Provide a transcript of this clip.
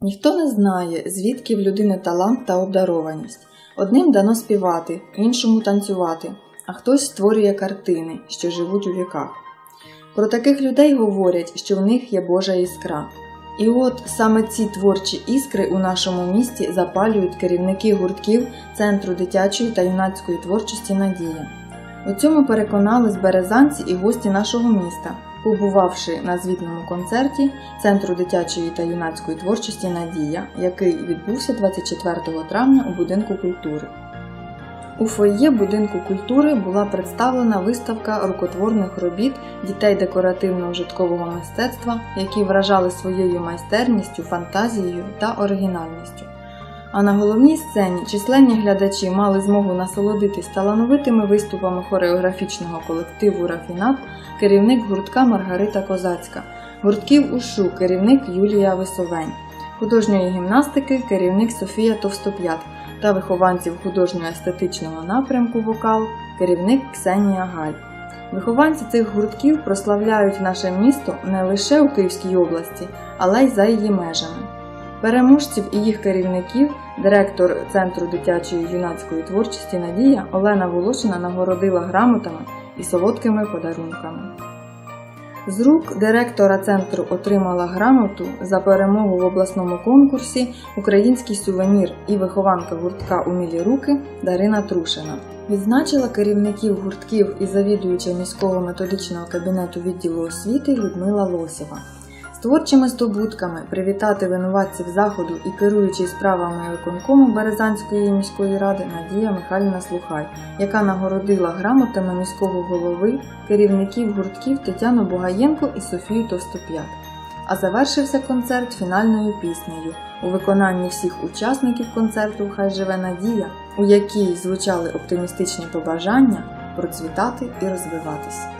Ніхто не знає, звідки в людини талант та обдарованість. Одним дано співати, іншому танцювати, а хтось створює картини, що живуть у віках. Про таких людей говорять, що в них є Божа іскра. І от саме ці творчі іскри у нашому місті запалюють керівники гуртків Центру дитячої та юнацької творчості Надія. У цьому переконались березанці і гості нашого міста, побувавши на звітному концерті Центру дитячої та юнацької творчості Надія, який відбувся 24 травня у будинку культури. У фойє будинку культури була представлена виставка рукотворних робіт дітей декоративно-вжиткового мистецтва, які вражали своєю майстерністю, фантазією та оригінальністю. А на головній сцені численні глядачі мали змогу насолодитись талановитими виступами хореографічного колективу Рафінат, керівник гуртка Маргарита Козацька, гуртків УШУ, керівник Юлія Висовень, художньої гімнастики, керівник Софія Товстоп'ят та вихованців художньо-естетичного напрямку вокал, керівник Ксенія Галь. Вихованці цих гуртків прославляють наше місто не лише у Київській області, але й за її межами. Переможців і їх керівників директор Центру дитячої юнацької творчості Надія Олена Волошина нагородила грамотами і солодкими подарунками. З рук директора центру отримала грамоту за перемогу в обласному конкурсі Український сувенір і вихованка гуртка Умілі руки Дарина Трушина. Відзначила керівників гуртків і завідуюча міського методичного кабінету відділу освіти Людмила Лосєва. З творчими здобутками привітати винуватців заходу і керуючий справами виконкому Березанської міської ради Надія Михайлівна Слухай, яка нагородила грамотами міського голови, керівників гуртків Тетяну Бугаєнко і Софію Товстоп'ят. А завершився концерт фінальною піснею у виконанні всіх учасників концерту Хай живе Надія, у якій звучали оптимістичні побажання процвітати і розвиватись.